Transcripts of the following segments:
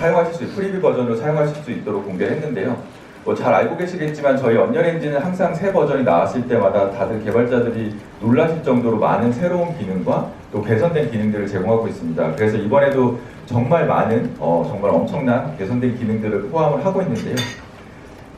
사용하실 수 프리뷰 버전으로 사용하실 수 있도록 공개했는데요. 뭐 잘 알고 계시겠지만 저희 언리얼 엔진은 항상 새 버전이 나왔을 때마다 다들 개발자들이 놀라실 정도로 많은 새로운 기능과 또 개선된 기능들을 제공하고 있습니다. 그래서 이번에도 정말 많은 어, 정말 엄청난 개선된 기능들을 포함을 하고 있는데요.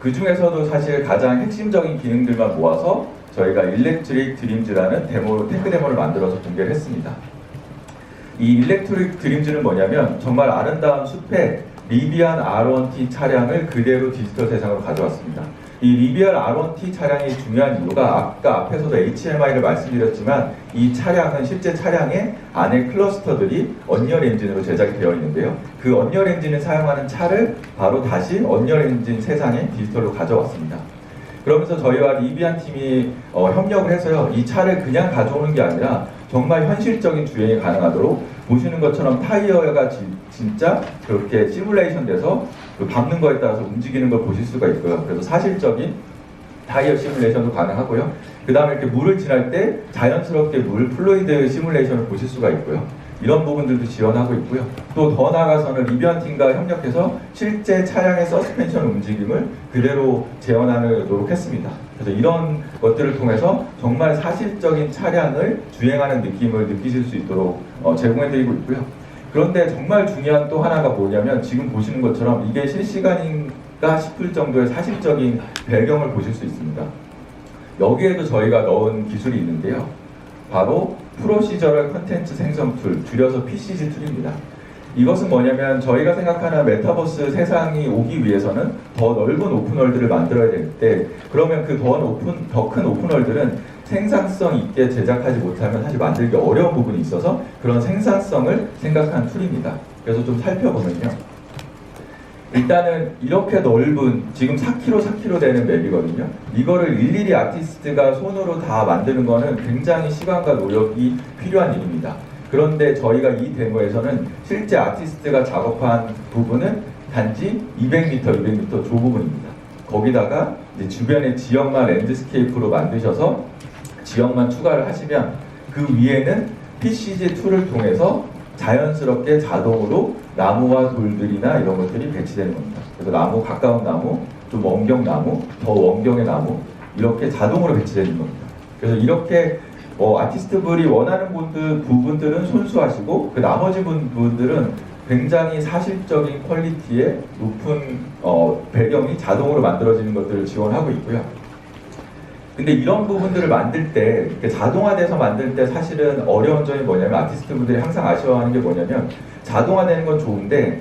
그 중에서도 사실 가장 핵심적인 기능들만 모아서 저희가 일렉트릭 드림즈라는 데모, 테크 데모를 만들어서 공개를 했습니다. 이 일렉트릭 드림즈는 뭐냐면 정말 아름다운 숲에 리비안 R1T 차량을 그대로 디지털 세상으로 가져왔습니다. 이 리비안 R1T 차량이 중요한 이유가 아까 앞에서도 HMI를 말씀드렸지만 이 차량은 실제 차량의 안에 클러스터들이 언리얼 엔진으로 제작이 되어 있는데요. 그 언리얼 엔진을 사용하는 차를 바로 다시 언리얼 엔진 세상에 디지털로 가져왔습니다. 그러면서 저희와 리비안 팀이 어, 협력을 해서요. 이 차를 그냥 가져오는 게 아니라 정말 현실적인 주행이 가능하도록 보시는 것처럼 타이어가 지- 진짜 그렇게 시뮬레이션 돼서 그 밟는 거에 따라서 움직이는 걸 보실 수가 있고요. 그래서 사실적인 타이어 시뮬레이션도 가능하고요. 그 다음에 이렇게 물을 지날 때 자연스럽게 물 플루이드 시뮬레이션을 보실 수가 있고요. 이런 부분들도 지원하고 있고요. 또 더 나아가서는 리비안 팀과 협력해서 실제 차량의 서스펜션 움직임을 그대로 재현하도록 했습니다. 그래서 이런 것들을 통해서 정말 사실적인 차량을 주행하는 느낌을 느끼실 수 있도록 어, 제공해드리고 있고요. 그런데 정말 중요한 또 하나가 뭐냐면 지금 보시는 것처럼 이게 실시간인가 싶을 정도의 사실적인 배경을 보실 수 있습니다. 여기에도 저희가 넣은 기술이 있는데요. 바로 프로시저럴 컨텐츠 생성 툴, 줄여서 PCG 툴입니다. 이것은 뭐냐면 저희가 생각하는 메타버스 세상이 오기 위해서는 더 넓은 오픈월드를 만들어야 될때 그러면 그 더 오픈 더 큰 오픈월드는 생산성 있게 제작하지 못하면 사실 만들기 어려운 부분이 있어서 그런 생산성을 생각한 툴입니다. 그래서 좀 살펴보면요. 일단은 이렇게 넓은 지금 4km 4km 되는 맵이거든요. 이거를 일일이 아티스트가 손으로 다 만드는 거는 굉장히 시간과 노력이 필요한 일입니다. 그런데 저희가 이 데모에서는 실제 아티스트가 작업한 부분은 단지 200m, 200m 조 부분입니다. 거기다가 이제 주변의 지역만 랜드스케이프로 만드셔서 지역만 추가를 하시면 그 위에는 PCG 툴을 통해서 자연스럽게 자동으로 나무와 돌들이나 이런 것들이 배치되는 겁니다. 그래서 나무 가까운 나무, 좀 원경 나무, 더 원경의 나무 이렇게 자동으로 배치되는 겁니다. 그래서 이렇게 어, 아티스트분이 원하는 분들, 부분들은 손수하시고 그 나머지 분, 분들은 굉장히 사실적인 퀄리티의 높은 어, 배경이 자동으로 만들어지는 것들을 지원하고 있고요. 근데 이런 부분들을 만들 때 자동화돼서 만들 때 사실은 어려운 점이 뭐냐면 아티스트 분들이 항상 아쉬워하는 게 뭐냐면 자동화되는 건 좋은데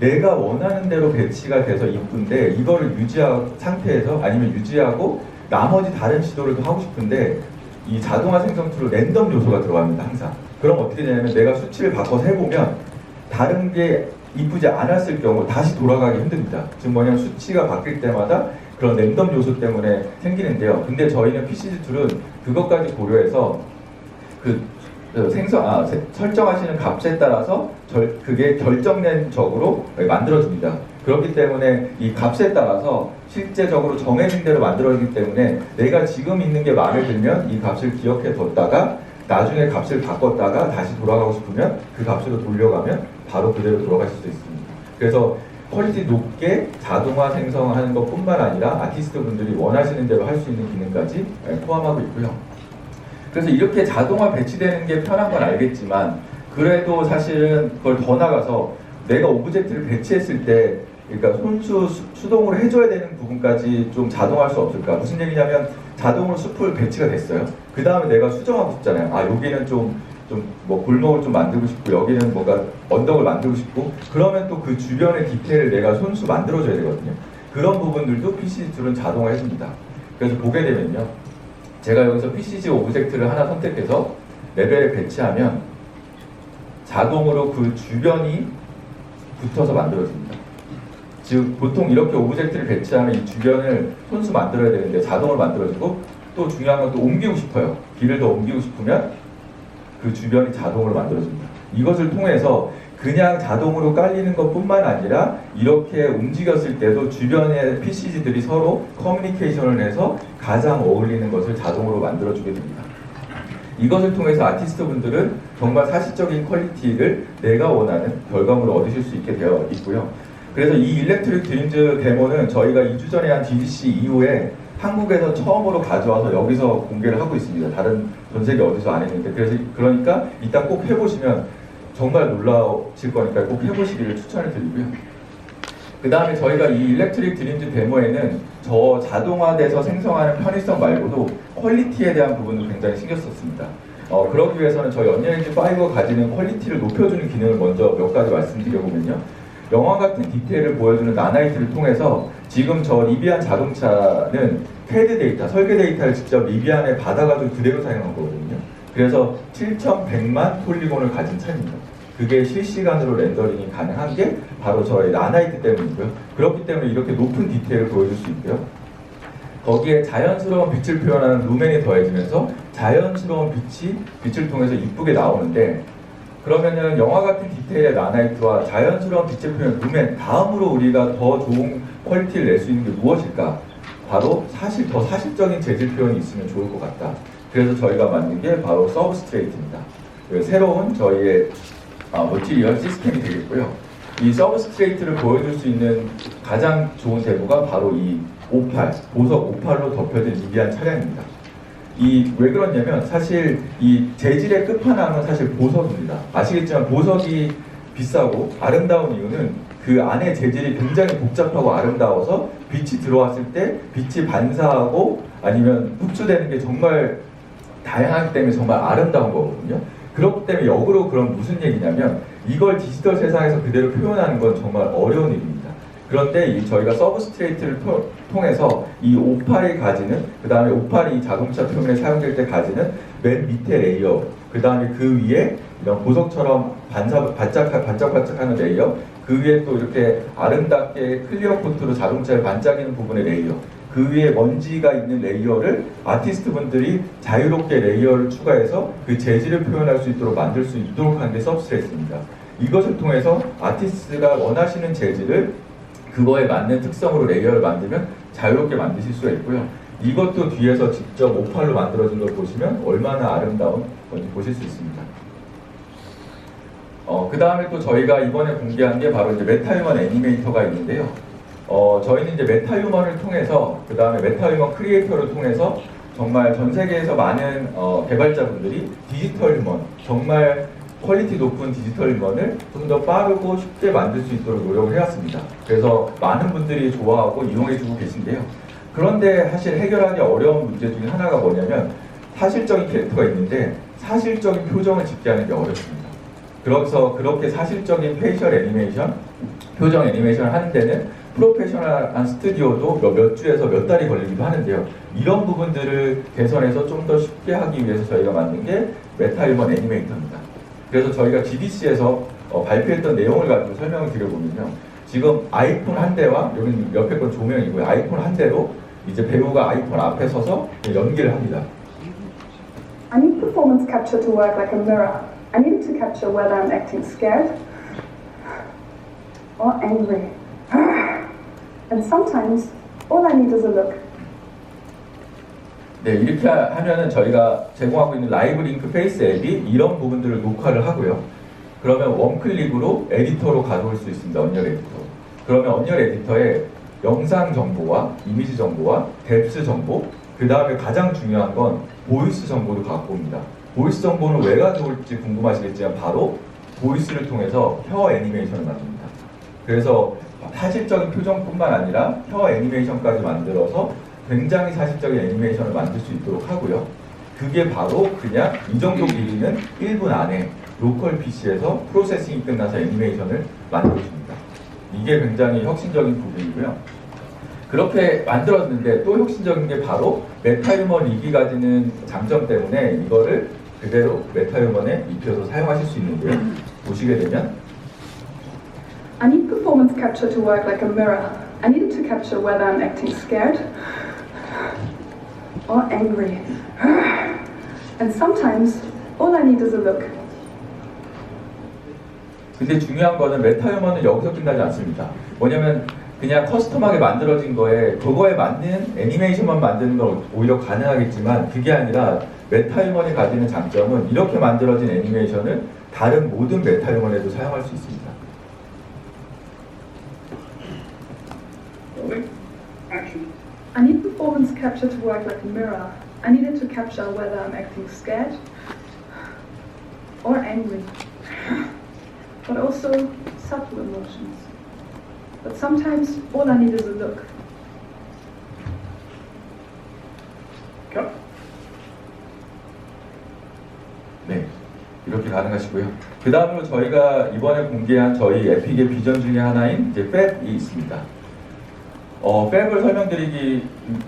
내가 원하는 대로 배치가 돼서 이쁜데 이거를 유지한 상태에서 아니면 유지하고 나머지 다른 시도를 더 하고 싶은데 이 자동화 생성 툴로 랜덤 요소가 들어갑니다 항상 그럼 어떻게 되냐면 내가 수치를 바꿔서 해보면 다른 게 이쁘지 않았을 경우 다시 돌아가기 힘듭니다 지금 뭐냐면 수치가 바뀔 때마다 그런 랜덤 요소 때문에 생기는데요. 근데 저희는 PCG 툴은 그것까지 고려해서 그 어, 생성 아 세- 설정하시는 값에 따라서 절, 그게 결정된 적으로 만들어집니다. 그렇기 때문에 이 값에 따라서 실제적으로 정해진 대로 만들어지기 때문에 내가 지금 있는 게 마음에 들면 이 값을 기억해 뒀다가 나중에 값을 바꿨다가 다시 돌아가고 싶으면 그 값으로 돌려가면 바로 그대로 돌아가실 수 있습니다. 그래서 퀄리티 높게 자동화 생성하는 것 뿐만 아니라 아티스트 분들이 원하시는 대로 할 수 있는 기능까지 예, 포함하고 있고요. 그래서 이렇게 자동화 배치되는 게 편한 건 알겠지만 그래도 사실은 그걸 더 나가서 내가 오브젝트를 배치했을 때 그러니까 손수 수- 수동으로 해줘야 되는 부분까지 좀 자동화할 수 없을까? 무슨 얘기냐면 자동으로 숲을 배치가 됐어요. 그 다음에 내가 수정하고 싶잖아요. 아 여기는 좀 좀 뭐 골목을 좀 만들고 싶고 여기는 뭔가 언덕을 만들고 싶고 그러면 또 그 주변의 디테일을 내가 손수 만들어줘야 되거든요. 그런 부분들도 PCG 툴은 자동화 해줍니다. 그래서 보게 되면요. 제가 여기서 PCG 오브젝트를 하나 선택해서 레벨에 배치하면 자동으로 그 주변이 붙어서 만들어집니다. 즉 보통 이렇게 오브젝트를 배치하면 이 주변을 손수 만들어야 되는데 자동으로 만들어지고 또 중요한 건 또 옮기고 싶어요. 길을 더 옮기고 싶으면 그 주변이 자동으로 만들어집니다. 이것을 통해서 그냥 자동으로 깔리는 것뿐만 아니라 이렇게 움직였을 때도 주변의 PCG들이 서로 커뮤니케이션을 해서 가장 어울리는 것을 자동으로 만들어주게 됩니다. 이것을 통해서 아티스트 분들은 정말 사실적인 퀄리티를 내가 원하는 결과물을 얻으실 수 있게 되어 있고요. 그래서 이 일렉트릭 드림즈 데모는 저희가 2주 전에 한 DDC 이후에 한국에서 처음으로 가져와서 여기서 공개를 하고 있습니다. 다른 전 세계 어디서 안 했는데 그래서 그러니까 이따 꼭 해보시면 정말 놀라실 거니까 꼭 해보시기를 추천을 드리고요. 그 다음에 저희가 이 일렉트릭 드림즈 데모에는 저 자동화돼서 생성하는 편의성 말고도 퀄리티에 대한 부분을 굉장히 신경 썼습니다. 어, 그러기 위해서는 저희 언리얼엔진 5가 가지는 퀄리티를 높여주는 기능을 먼저 몇 가지 말씀드려보면요. 영화 같은 디테일을 보여주는 나나이트를 통해서 지금 저 리비안 자동차는 캐드 데이터, 설계 데이터를 직접 리비안에 받아가지고 그대로 사용한 거거든요. 그래서 7,100만 폴리곤을 가진 차입니다. 그게 실시간으로 렌더링이 가능한 게 바로 저의 나나이트 때문이고요. 그렇기 때문에 이렇게 높은 디테일을 보여줄 수 있고요. 거기에 자연스러운 빛을 표현하는 루멘이 더해지면서 자연스러운 빛이 빛을 통해서 이쁘게 나오는데 그러면은 영화 같은 디테일의 나나이트와 자연스러운 빛의 표현 루멘 다음으로 우리가 더 좋은 퀄리티를 낼 수 있는 게 무엇일까? 바로 사실 더 사실적인 재질 표현이 있으면 좋을 것 같다. 그래서 저희가 만든 게 바로 서브스트레이트입니다. 그 새로운 저희의 아, 머티리얼 시스템이 되겠고요. 이 서브스트레이트를 보여줄 수 있는 가장 좋은 대부가 바로 이 오팔, 보석 오팔로 덮여진 리비안 차량입니다. 이 왜 그러냐면 사실 이 재질의 끝판왕은 사실 보석입니다. 아시겠지만 보석이 비싸고 아름다운 이유는 그 안에 재질이 굉장히 복잡하고 아름다워서 빛이 들어왔을 때 빛이 반사하고 아니면 흡수되는 게 정말 다양하기 때문에 정말 아름다운 거거든요. 그렇기 때문에 역으로 그럼 무슨 얘기냐면 이걸 디지털 세상에서 그대로 표현하는 건 정말 어려운 일입니다. 그런데 이 저희가 서브스트레이트를 토- 통해서 이 오팔이 가지는 그 다음에 오팔이 자동차 표면에 사용될 때 가지는 맨 밑에 레이어 그 다음에 그 위에 이런 보석처럼 반사, 반짝, 반짝반짝하는 레이어 그 위에 또 이렇게 아름답게 클리어 코트로 자동차에 반짝이는 부분의 레이어 그 위에 먼지가 있는 레이어를 아티스트 분들이 자유롭게 레이어를 추가해서 그 재질을 표현할 수 있도록 만들 수 있도록 하는 게 서브스트레이트입니다. 이것을 통해서 아티스트가 원하시는 재질을 그거에 맞는 특성으로 레이어를 만들면 자유롭게 만드실 수가 있고요. 이것도 뒤에서 직접 오팔로 만들어진 걸 보시면 얼마나 아름다운 건지 보실 수 있습니다. 어, 그 다음에 또 저희가 이번에 공개한 게 바로 이제 메타휴먼 애니메이터가 있는데요. 어, 저희는 이제 메타휴먼을 통해서, 그 다음에 메타휴먼 크리에이터를 통해서 정말 전 세계에서 많은 어, 개발자분들이 디지털 휴먼, 정말 퀄리티 높은 디지털 휴먼을 좀 더 빠르고 쉽게 만들 수 있도록 노력을 해왔습니다. 그래서 많은 분들이 좋아하고 이용해주고 계신데요. 그런데 사실 해결하기 어려운 문제 중에 하나가 뭐냐면 사실적인 캐릭터가 있는데 사실적인 표정을 짓게 하는 게 어렵습니다. 그래서 그렇게 사실적인 페이셜 애니메이션, 표정 애니메이션을 하는 데는 프로페셔널한 스튜디오도 몇, 몇 주에서 몇 달이 걸리기도 하는데요. 이런 부분들을 개선해서 좀 더 쉽게 하기 위해서 저희가 만든 게 메타휴먼 애니메이터입니다. 그래서 저희가 GDC에서 어, 발표했던 내용을 가지고 설명을 드려보면요. 지금 아이폰 한 대와 여기 옆에 건 조명이고요. 아이폰 한 대로 이제 배우가 아이폰 앞에 서서 연기를 합니다. I need performance capture to work like a mirror. I need to capture whether I'm acting scared or angry. And sometimes all I need is a look. 네, 이렇게 하- 하면은 저희가 제공하고 있는 라이브 링크 페이스 앱이 이런 부분들을 녹화를 하고요. 그러면 원클릭으로 에디터로 가져올 수 있습니다. 언리얼 에디터. 그러면 언리얼 에디터에 영상 정보와 이미지 정보와 뎁스 정보, 그 다음에 가장 중요한 건 보이스 정보도 갖고 옵니다. 보이스 정보는 왜 가져올지 궁금하시겠지만 바로 보이스를 통해서 혀 애니메이션을 만듭니다. 그래서 사실적인 표정뿐만 아니라 혀 애니메이션까지 만들어서 굉장히 사실적인 애니메이션을 만들 수 있도록 하고요. 그게 바로 그냥 이 정도 길이는 1분 안에 로컬 PC에서 프로세싱이 끝나서 애니메이션을 만들어줍니다. 이게 굉장히 혁신적인 부분이고요. 그렇게 만들었는데 또 혁신적인 게 바로 메타휴먼 리기 가지는 장점 때문에 이거를 그대로 메타휴먼에 입혀서 사용하실 수 있는데요. 보시게 되면 I need performance capture to work like a mirror. I need to capture whether I'm acting scared or angry. And sometimes all I need is a look. 근데 중요한 거는 메타 휴먼은 여기서 끝나지 않습니다. 뭐냐면 그냥 커스텀하게 만들어진 거에 그거에 맞는 애니메이션만 만드는 건 오히려 가능하겠지만 그게 아니라 메타 휴먼이 가지는 장점은 이렇게 만들어진 애니메이션을 다른 모든 메타 휴먼에도 사용할 수 있습니다. Rolling. Action. I need performance capture to work like a mirror. I need it to capture whether I'm acting scared or angry, but also subtle emotions. But sometimes all I need is a look. Cut. 네, 이렇게 가능하시고요. 그 다음으로 저희가 이번에 공개한 저희 에픽의 비전 중에 하나인 이제 팹이 있습니다. 어, 팹을 설명드리기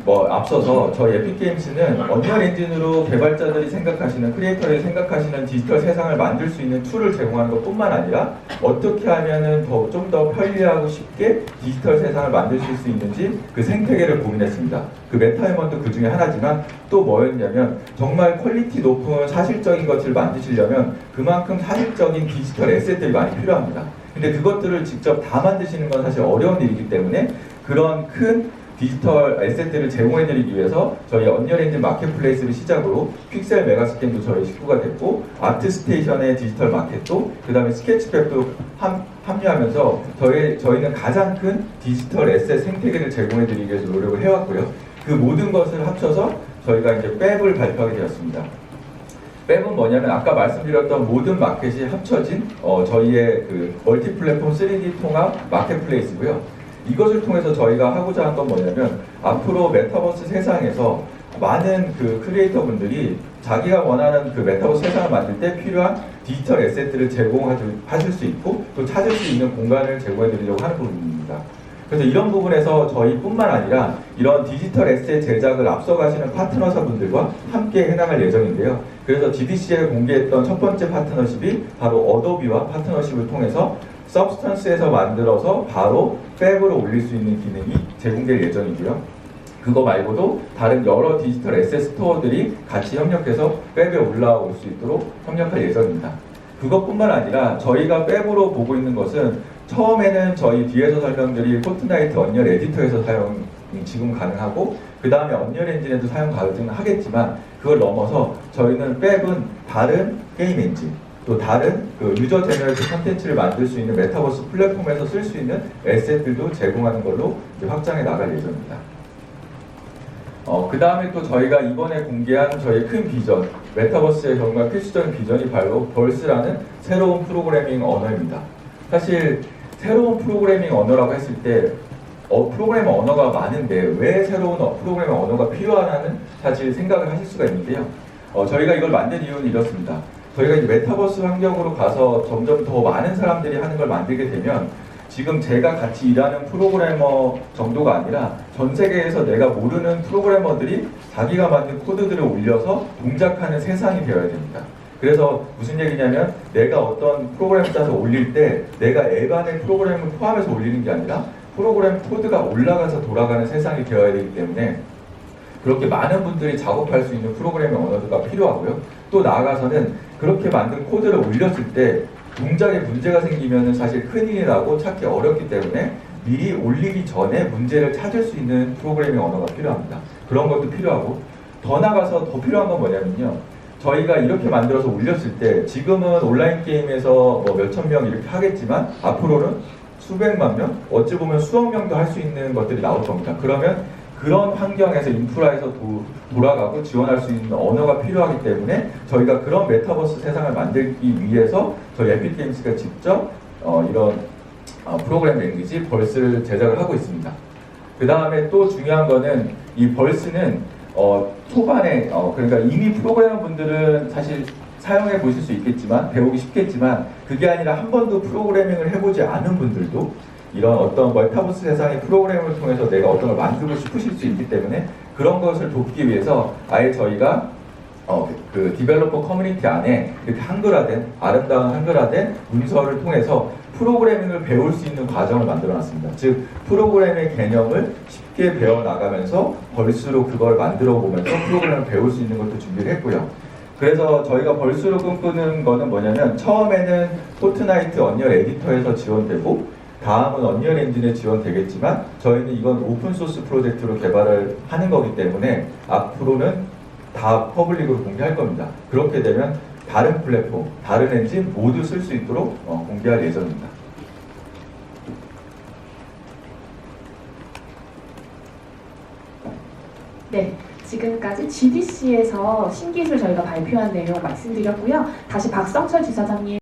뭐 앞서서 저희 에픽게임스는 언리얼 엔진으로 개발자들이 생각하시는 크리에이터들이 생각하시는 디지털 세상을 만들 수 있는 툴을 제공하는 것뿐만 아니라 어떻게 하면은 더좀더 편리하고 쉽게 디지털 세상을 만드실 수 있는지 그 생태계를 고민했습니다. 그 메타휴먼도 그 중에 하나지만 또 뭐였냐면 정말 퀄리티 높은 사실적인 것을 만드시려면 그만큼 사실적인 디지털 에셋들이 많이 필요합니다. 근데 그것들을 직접 다 만드시는 건 사실 어려운 일이기 때문에 그런 큰 디지털 에셋들을 제공해드리기 위해서 저희 언리얼 엔진 마켓플레이스를 시작으로 픽셀 메가스캔도 저희 식구가 됐고 아트스테이션의 디지털 마켓도 그 다음에 스케치팩도 함, 합류하면서 저희, 저희는 가장 큰 디지털 에셋 생태계를 제공해드리기 위해서 노력을 해왔고요. 그 모든 것을 합쳐서 저희가 이제 웹을 발표하게 되었습니다. 웹은 뭐냐면 아까 말씀드렸던 모든 마켓이 합쳐진 어, 저희의 그 멀티 플랫폼 3D 통합 마켓플레이스고요. 이것을 통해서 저희가 하고자 한 건 뭐냐면 앞으로 메타버스 세상에서 많은 그 크리에이터 분들이 자기가 원하는 그 메타버스 세상을 만들 때 필요한 디지털 에셋들을 제공하실 수 있고 또 찾을 수 있는 공간을 제공해 드리려고 하는 부분입니다. 그래서 이런 부분에서 저희뿐만 아니라 이런 디지털 에셋 제작을 앞서가시는 파트너사분들과 함께 해나갈 예정인데요. 그래서 GDC에 공개했던 첫 번째 파트너십이 바로 어도비와 파트너십을 통해서 서브스턴스에서 만들어서 바로 팩으로 올릴 수 있는 기능이 제공될 예정이고요. 그거 말고도 다른 여러 디지털 에셋 스토어들이 같이 협력해서 웹에 올라올 수 있도록 협력할 예정입니다. 그것뿐만 아니라 저희가 웹으로 보고 있는 것은 처음에는 저희 뒤에서 설명드릴 포트나이트 언리얼 에디터에서 사용이 지금 가능하고 그 다음에 언리얼 엔진에도 사용 가능하겠지만 그걸 넘어서 저희는 웹은 다른 게임 엔진 또 다른 그 유저 제너레이트 컨텐츠를 만들 수 있는 메타버스 플랫폼에서 쓸 수 있는 에셋들도 제공하는 걸로 확장해 나갈 예정입니다. 어, 그 다음에 또 저희가 이번에 공개한 저희 큰 비전, 메타버스의 정말 필수적인 비전이 바로 벌스라는 새로운 프로그래밍 언어입니다. 사실 새로운 프로그래밍 언어라고 했을 때 어, 프로그래밍 언어가 많은데 왜 새로운 어, 프로그래밍 언어가 필요하다는 사실 생각을 하실 수가 있는데요. 어, 저희가 이걸 만든 이유는 이렇습니다. 저희가 이제 메타버스 환경으로 가서 점점 더 많은 사람들이 하는 걸 만들게 되면 지금 제가 같이 일하는 프로그래머 정도가 아니라 전 세계에서 내가 모르는 프로그래머들이 자기가 만든 코드들을 올려서 동작하는 세상이 되어야 됩니다. 그래서 무슨 얘기냐면 내가 어떤 프로그램 짜서 올릴 때 내가 앱 안에 프로그램을 포함해서 올리는 게 아니라 프로그램 코드가 올라가서 돌아가는 세상이 되어야 되기 때문에 그렇게 많은 분들이 작업할 수 있는 프로그래밍 언어가 필요하고요. 또 나아가서는 그렇게 만든 코드를 올렸을 때 동작에 문제가 생기면 사실 큰일이 나고 찾기 어렵기 때문에 미리 올리기 전에 문제를 찾을 수 있는 프로그래밍 언어가 필요합니다. 그런 것도 필요하고 더 나가서 더 필요한 건 뭐냐면요. 저희가 이렇게 만들어서 올렸을 때 지금은 온라인 게임에서 뭐 몇천 명 이렇게 하겠지만 앞으로는 수백만 명, 어찌 보면 수억 명도 할 수 있는 것들이 나올 겁니다. 그러면 그런 환경에서 인프라에서 도, 돌아가고 지원할 수 있는 언어가 필요하기 때문에 저희가 그런 메타버스 세상을 만들기 위해서 저희 에픽게임스가 직접 어, 이런 어, 프로그램 랭귀지 벌스를 제작을 하고 있습니다. 그 다음에 또 중요한 거는 이 벌스는 어, 초반에 어, 그러니까 이미 프로그래머 분들은 사실 사용해 보실 수 있겠지만 배우기 쉽겠지만 그게 아니라 한 번도 프로그래밍을 해보지 않은 분들도 이런 어떤 메타버스 세상의 프로그램을 통해서 내가 어떤 걸 만들고 싶으실 수 있기 때문에 그런 것을 돕기 위해서 아예 저희가 어, 그, 그 디벨로퍼 커뮤니티 안에 이렇게 한글화된 아름다운 한글화된 문서를 통해서 프로그래밍을 배울 수 있는 과정을 만들어 놨습니다. 즉 프로그램의 개념을 쉽게 배워 나가면서 벌수로 그걸 만들어 보면서 프로그램을 배울 수 있는 것도 준비를 했고요. 그래서 저희가 벌수로 꿈꾸는 거는 뭐냐면 처음에는 포트나이트 언리얼 에디터에서 지원되고 다음은 언리얼 엔진에 지원되겠지만 저희는 이건 오픈 소스 프로젝트로 개발을 하는 거기 때문에 앞으로는 다 퍼블릭으로 공개할 겁니다. 그렇게 되면 다른 플랫폼, 다른 엔진 모두 쓸 수 있도록 어, 공개할 예정입니다. 네, 지금까지 GDC에서 신기술 저희가 발표한 내용 말씀드렸고요. 다시 박성철 지사장님